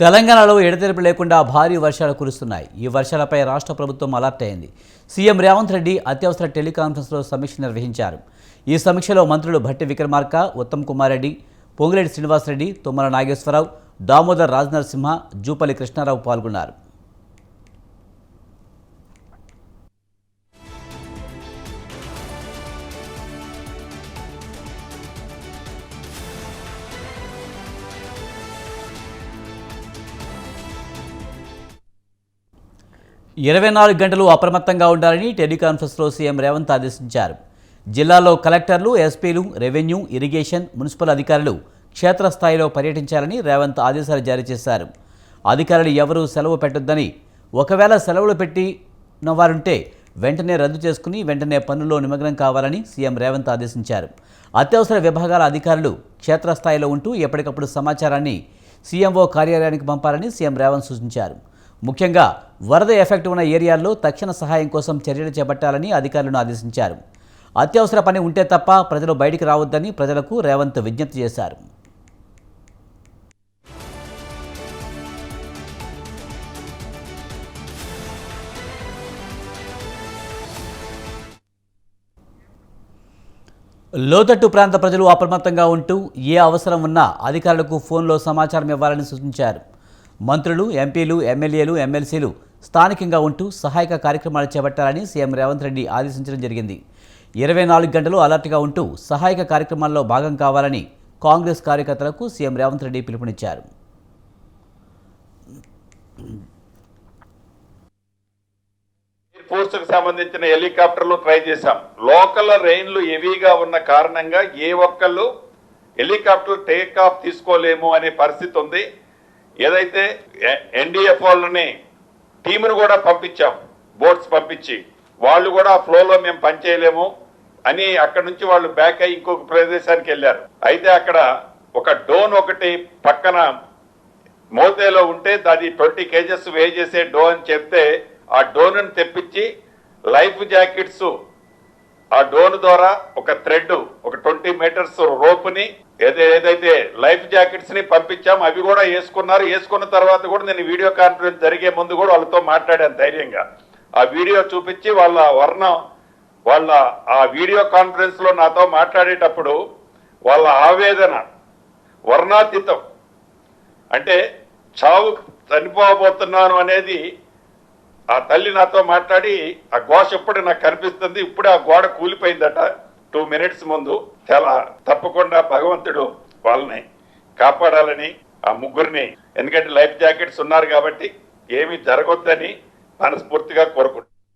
తెలంగాణలో ఎడతెరిపి లేకుండా భారీ వర్షాలు కురుస్తున్నాయి. ఈ వర్షాలపై రాష్ట్ర ప్రభుత్వం అలర్ట్ అయింది. సీఎం రేవంత్ రెడ్డి అత్యవసర టెలికాన్ఫరెన్స్లో సమీక్ష నిర్వహించారు. ఈ సమీక్షలో మంత్రులు భట్టి విక్రమార్క ఉత్తమ్ కుమార్ రెడ్డి పొంగిరెడ్డి శ్రీనివాసరెడ్డి తుమ్మల నాగేశ్వరరావు దామోదర్ రాజనరసింహ జూపల్లి కృష్ణారావు పాల్గొన్నారు. ఇరవై నాలుగు గంటలు అప్రమత్తంగా ఉండాలని టెలికాన్ఫరెన్స్లో సీఎం రేవంత్ ఆదేశించారు. జిల్లాలో కలెక్టర్లు ఎస్పీలు రెవెన్యూ ఇరిగేషన్ మున్సిపల్ అధికారులు క్షేత్రస్థాయిలో పర్యటించాలని రేవంత్ ఆదేశాలు జారీ చేశారు. అధికారులు ఎవరూ సెలవు పెట్టొద్దని ఒకవేళ సెలవులు పెట్టిన వారుంటే వెంటనే రద్దు చేసుకుని వెంటనే పనుల్లో నిమగ్నం కావాలని సీఎం రేవంత్ ఆదేశించారు. అత్యవసర విభాగాల అధికారులు క్షేత్రస్థాయిలో ఉంటూ ఎప్పటికప్పుడు సమాచారాన్ని సీఎంఓ కార్యాలయానికి పంపాలని సీఎం రేవంత్ సూచించారు. ముఖ్యంగా వరద ఎఫెక్ట్ ఉన్న ఏరియాల్లో తక్షణ సహాయం కోసం చర్యలు చేపట్టాలని అధికారులను ఆదేశించారు. అత్యవసర పని ఉంటే తప్ప ప్రజలు బయటికి రావద్దని ప్రజలకు రేవంత్ విజ్ఞప్తి చేశారు. లోతట్టు ప్రాంత ప్రజలు అప్రమత్తంగా ఉంటూ ఏ అవసరం ఉన్నా అధికారులకు ఫోన్లో సమాచారం ఇవ్వాలని సూచించారు. మంత్రులు ఎంపీలు ఎమ్మెల్యేలు ఎమ్మెల్సీలు స్థానికంగా ఉంటూ సహాయక కార్యక్రమాలు చేపట్టాలని సీఎం రేవంత్ రెడ్డి ఆదేశించడం జరిగింది. ఇరవై నాలుగు గంటలు అలర్ట్గా ఉంటూ సహాయక కార్యక్రమాల్లో భాగం కావాలని కాంగ్రెస్ కార్యకర్తలకు సీఎం రేవంత్ రెడ్డి పిలుపునిచ్చారు. ఎయిర్ ఫోర్స్కు సంబంధించిన హెలికాప్టర్లు ట్రై చేశాం. లోకల్ రైన్లు హెవీగా ఉన్న కారణంగా ఏ ఒక్కళ్ళు హెలికాప్టర్ టేక్ ఆఫ్ తీసుకోలేము అనే పరిస్థితి ఉంది. ఏదైతే ఎన్డీఎఫ్ వాళ్ళని టీమును కూడా పంపించాం బోట్స్ పంపించి వాళ్ళు కూడా ఆ ఫ్లోలో మేము పనిచేయలేము అని అక్కడ నుంచి వాళ్ళు బ్యాక్ అయ్యి ఇంకొక ప్రదేశానికి వెళ్ళారు. అయితే అక్కడ ఒక డోన్ ఒకటి పక్కన మోతేలో ఉంటే దాని ట్వంటీ కేజెస్ వే చేసే డో అని చెప్తే ఆ డోన్ తెప్పించి లైఫ్ జాకెట్స్ ఆ డోన్ ద్వారా ఒక థ్రెడ్ ఒక ట్వంటీ మీటర్స్ రోప్ని ఏదైతే లైఫ్ జాకెట్స్ని పంపించాం అవి కూడా వేసుకున్నారు. వేసుకున్న తర్వాత కూడా నేను వీడియో కాన్ఫరెన్స్ జరిగే ముందు కూడా వాళ్ళతో మాట్లాడాను ధైర్యంగా. ఆ వీడియో చూపించి వాళ్ళ వర్ణం వాళ్ళ ఆ వీడియో కాన్ఫరెన్స్లో నాతో మాట్లాడేటప్పుడు వాళ్ళ ఆవేదన వర్ణాతీతం. అంటే చావు చనిపోబోతున్నాను అనేది ఆ తల్లి నాతో మాట్లాడి ఆ ఘోష ఇప్పుడు నాకు కనిపిస్తుంది ఇప్పుడు ఆ గోడ కూలిపోయిందట. టూ మినిట్స్ ముందు చాలా తప్పకుండా భగవంతుడు వాళ్ళని కాపాడాలని ఆ ముగ్గురిని ఎందుకంటే లైఫ్ జాకెట్స్ ఉన్నారు కాబట్టి ఏమీ జరగొద్దని మనస్ఫూర్తిగా కోరుకుంటున్నాను.